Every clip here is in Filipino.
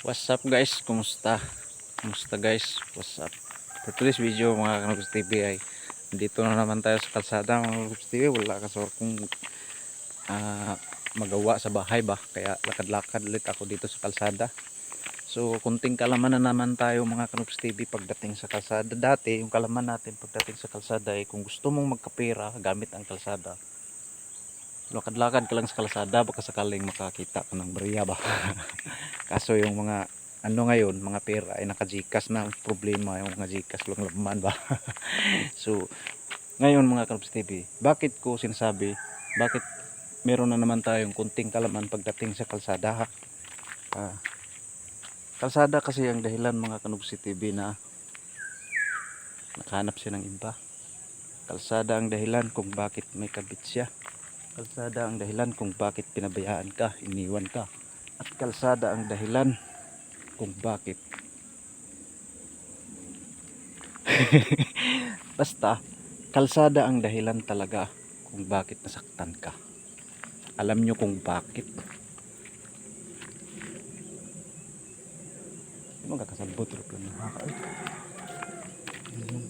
What's up guys? Kumusta? Kumusta guys? What's up? For today's video mga Kanubs TV ay dito na naman tayo sa kalsada mga Kanubs TV. Wala kasi kung ah, magawa sa bahay ba. Kaya lakad-lakad ulit ako dito sa kalsada. So kunting kalaman na naman tayo mga Kanubs TV pagdating sa kalsada. Dati yung kalaman natin pagdating sa kalsada ay kung gusto mong magkapera gamit ang kalsada. Lakad-lakad ka lang sa kalsada baka sakaling makakita ka ng bariya ba. Kaso yung mga ano ngayon, mga pera ay naka-Gcash na ang problema yung mga Gcash lang laman ba. so ngayon mga Kalbs TV, bakit ko sinasabi, bakit meron na naman tayong kunting kalaman pagdating sa kalsada ha? Ah, kalsada kasi ang dahilan mga Kanubs TV na nakahanap siya ng iba. Kalsada ang dahilan kung bakit may kabit siya. Kalsada ang dahilan kung bakit pinabayaan ka, iniwan ka. At kalsada ang dahilan kung bakit. Basta, kalsada ang dahilan talaga kung bakit nasaktan ka. Alam nyo kung bakit. Magkakasabot lang. Mhm.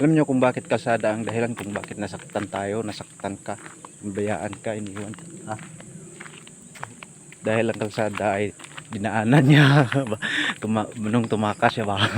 Alam nyo kung bakit kalsada ang dahilan kung bakit nasaktan tayo, nasaktan ka, bayaan ka, iniwan ka. Ha? Dahil ang kalsada ay dinaanan niya. Nung tumakas siya ba?